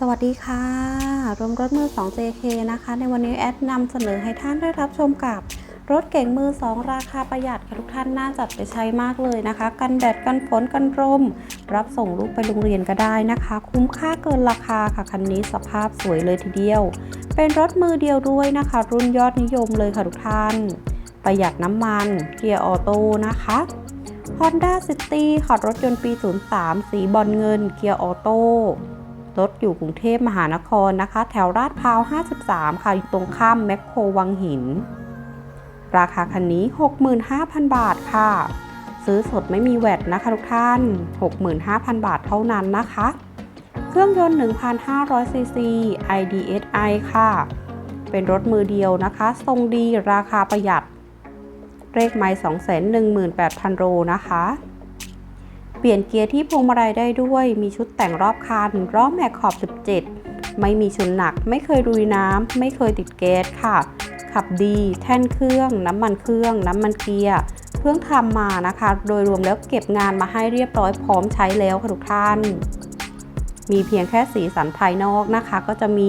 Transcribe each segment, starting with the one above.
สวัสดีค่ะ รวมรถมือ 2 JK นะคะ ในวันนี้แอดนำเสนอให้ท่านได้รับชมกับรถเก๋งมือ 2 ราคาประหยัดค่ะทุกท่านน่าจัดไปใช้มากเลยนะคะ กันแดดกันฝนกันลมรับส่งลูกไปโรงเรียนก็ได้นะคะ คุ้มค่าเกินราคาค่ะคันนี้สภาพสวยเลยทีเดียว เป็นรถมือเดียวด้วยนะคะ รุ่นยอดนิยมเลยค่ะทุกท่าน ประหยัดน้ำมันเกียร์ออโต้นะคะ Honda City ค่ะรถยนต์ปี 03 สีบอลเงินเกียร์ออโต้ รถอยู่กรุงเทพมหานครนะคะ แถวลาดพร้าว 53 ค่ะ อยู่ตรงข้ามแมคโครวังหิน ราคาคันนี้ 65,000 บาทค่ะ ซื้อสดไม่มีแวตนะคะทุกท่าน 65,000 บาทเท่านั้นนะคะ เครื่องยนต์ 1,500 ซีซี IDSI ค่ะ เป็นรถมือเดียวนะคะ ทรงดีราคาประหยัดเลขไม้218,000 โลนะคะ ปลี่ยนเกียร์ที่พวงมาลัยได้ด้วย มีชุดแต่งรอบคันล้อแม็กขอบ 17 ไม่มีชุนหนัก ไม่เคยรุยน้ำ ไม่เคยติดแก๊สค่ะ ขับดี แท่นเครื่อง น้ำมันเครื่อง น้ำมันเกียร์เพิ่งทำมานะคะ โดยรวมแล้วเก็บงานมาให้เรียบร้อยพร้อมใช้แล้วค่ะทุกท่าน มีเพียงแค่สีสันภายนอกนะคะ ก็จะมี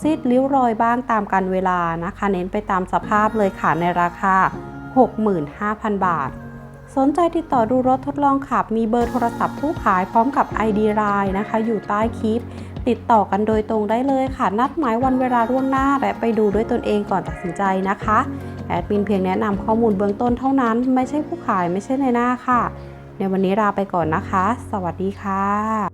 ซีดริ้วรอยบ้างตามการเวลานะคะ เน้นไปตามสภาพเลยค่ะในราคา 65,000 บาท สนใจติดต่อดูรถทดลองขับ มีเบอร์โทรศัพท์ผู้ขายพร้อมกับ ID ไลน์นะคะ อยู่ใต้คลิป ติดต่อกันโดยตรงได้เลยค่ะ นัดหมายวันเวลาล่วงหน้า และไปดูด้วยตนเองก่อนตัดสินใจนะคะ แอดมินเพียงแนะนำข้อมูลเบื้องต้นเท่านั้น ไม่ใช่ผู้ขายไม่ใช่ในหน้าค่ะ ในวันนี้ลาไปก่อนนะคะ สวัสดีค่ะ